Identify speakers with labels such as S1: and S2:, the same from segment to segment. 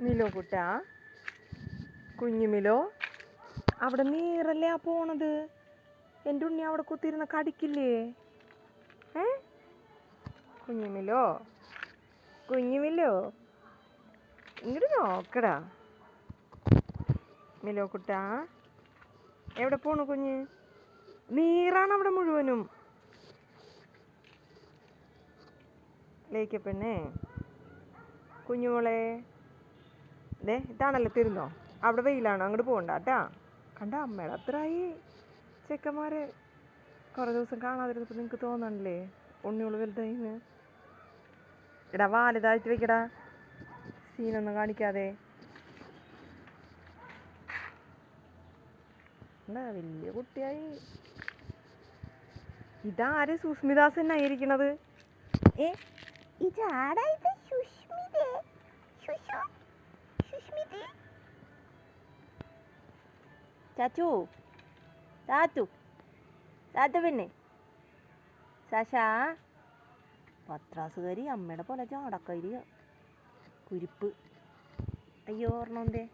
S1: Milo കുട്ടാ. കുഞ്ഞുമിലോ അവിടെ നീറല്ലേ ആ പോണത്? എന്റെ ഉണ്ണി അവിടെ കുത്തിയിരുന്ന കടിക്കില്ലേ? ഏ? കുഞ്ഞുമിലോ കുഞ്ഞുമിലോ ഇങ്ങോട്ട് നോക്കടാ. മിലോ കുട്ടാ എവിടെ പോണു കുഞ്ഞ്? നീറാണ് അവിടെ മുഴുവനും. ലേക്കപ്പെണ്ണേ കുഞ്ഞുമോളെ ദേ ഇതാണല്ലോ തിരുന്നോ? അവിടെ വെയിലാണ് അങ്ങോട്ട് പോകണ്ട കേട്ടാ? കണ്ട അമ്മയുടെ അത്രയായി ചെക്കന്മാര് കുറേ ദിവസം കാണാതിരുന്നപ്പോൾ നിങ്ങൾക്ക് തോന്നണില്ലേ? ഉണ്ണിയോൾ വലുതായിന്ന്. എടാ വാൽ വെക്കടാ. സീനൊന്നും കാണിക്കാതെ. വലിയ കുട്ടിയായി. ഇതാര് സുസ്മിദാസനായിരിക്കണത്
S2: ഏ? ഇതാടാ ഇത് സുഷു സുഷ്മിതേ
S1: ചാച്ചു ചാച്ചു ചാച്ചു പിന്നെ ശശാ പത്രാസുകാരി അമ്മയുടെ പോലെ ചാടക്കരി കുരിപ്പ് അയ്യോ ഓർണമെന്തേ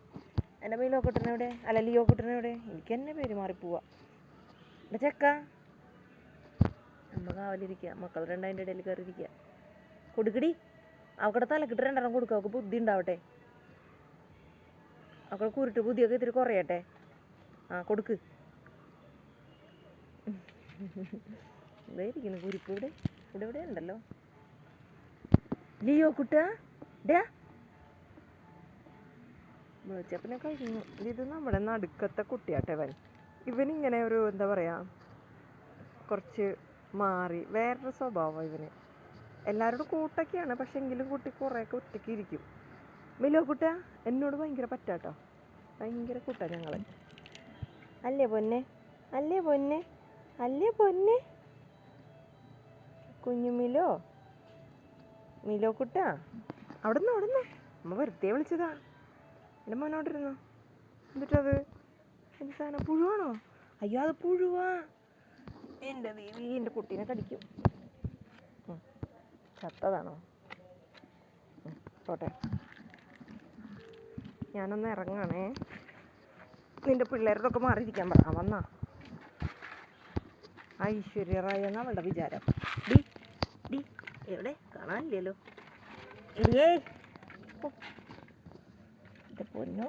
S1: എന്റെ പേര് ലോക്കുട്ടനെവിടെ അല്ല ലിയോ കുട്ടനെവിടെ എനിക്ക് തന്നെ പേര് മാറിപ്പോവാ എന്റെ ചെക്ക അമ്മ കാവലിരിക്കുക മക്കൾ രണ്ടതിന്റെ ഇടയിൽ കയറിയിരിക്കുക കൊടുക്കടി അവക്കടെ തലക്കിട്ട് രണ്ടെണ്ണം കൊടുക്കുക അവൾക്ക് ബുദ്ധി ഉണ്ടാവട്ടെ അവക്കടെ കുരുട്ട് പുതിയൊക്കെ ഇത്തിരി കുറയട്ടെ? ആ കൊടുക്ക്. ഇതേ ഇരിക്കുന്നു കുരിപ്പ് ഇവിടെ. ഇവിടെ ഇവിടെ ഉണ്ടല്ലോ. ലിയോ കുട്ട ഡാ. കഴിഞ്ഞു ഇത് നമ്മുടെ നടുക്കത്തെ കുട്ടിയാട്ടവൻ ഇവനിങ്ങനെ ഒരു എന്താ പറയാ കുറച്ച് മാറി വേറൊരു സ്വഭാവം ഇവന്. എല്ലാവരോടും കൂട്ടൊക്കെയാണ് പക്ഷെ എങ്കിലും കുട്ടി കുറേയൊക്കെ ഒറ്റയ്ക്ക് ഇരിക്കും. മിലോ കുട്ട എന്നോട് ഭയങ്കര പറ്റാട്ടോ. ഭയങ്കര കൂട്ട ഞങ്ങൾ അല്ലേ പൊന്നെ? അല്ലേ പൊന്നെ? അല്ലേ പൊന്നെ? കുഞ്ഞു മിലോ? മിലോ കുട്ട? അവിടുന്ന് അവിടുന്ന്. അമ്മ വെറുതെ വിളിച്ചതാ. എന്റെ മോനോട്ടിരുന്നു എന്നിട്ടത് എന്റെ സാധനം പുഴുവാണോ? അയ്യോ അത് പുഴുവാ. എന്റെ ദേവി എന്റെ കുട്ടീനെ കടിക്കും. ചത്തതാണോ? പോട്ടെ. ഞാനൊന്ന് ഇറങ്ങാണേ. നിന്റെ പിള്ളേരോടൊക്കെ മാറിയിരിക്കാൻ പറ വന്നാ. ഐശ്വര്യ റായ എന്നാ വിചാരം. ഡി ഡി എവിടെ? കാണാനില്ലല്ലോ. എടിയേ ഇത് പൊന്നു. പൊന്നോ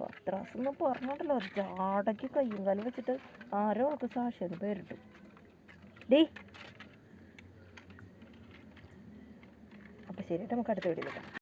S1: പത്രാസം എന്ന് പറഞ്ഞോണ്ടല്ലോ ചാടക്ക് കയ്യും കാലും വെച്ചിട്ട് ആരോ ഒക്കെ സാക്ഷ്യം പേരിട്ടു. ഡി. അപ്പം ശരി നമുക്ക് അടുത്ത വീഡിയോ